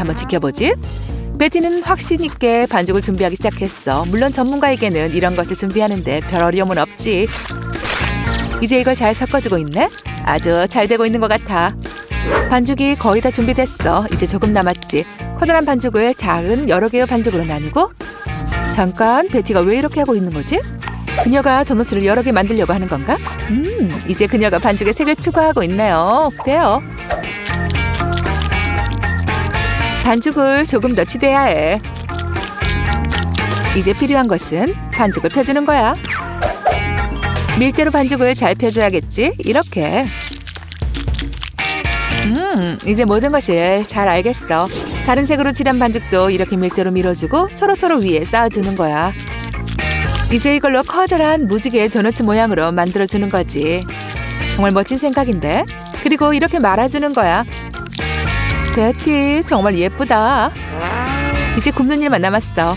한번 지켜보지. 베티는 확신 있게 반죽을 준비하기 시작했어. 물론 전문가에게는 이런 것을 준비하는데 별 어려움은 없지. 이제 이걸 잘 섞어주고 있네. 아주 잘 되고 있는 것 같아. 반죽이 거의 다 준비됐어. 이제 조금 남았지. 커다란 반죽을 작은 여러 개의 반죽으로 나누고 잠깐 베티가 왜 이렇게 하고 있는 거지? 그녀가 도넛을 여러 개 만들려고 하는 건가? 음, 이제 그녀가 반죽에 색을 추가하고 있네요. 그래요. 반죽을 조금 더 치대야 해. 이제 필요한 것은 반죽을 펴주는 거야. 밀대로 반죽을 잘 펴줘야겠지? 이렇게. 음, 이제 모든 것을 잘 알겠어. 다른 색으로 칠한 반죽도 이렇게 밀대로 밀어주고 서로서로 위에 쌓아주는 거야. 이제 이걸로 커다란 무지개 도넛 모양으로 만들어주는 거지. 정말 멋진 생각인데? 그리고 이렇게 말아주는 거야. 베티, 정말 예쁘다. 이제 굽는 일만 남았어.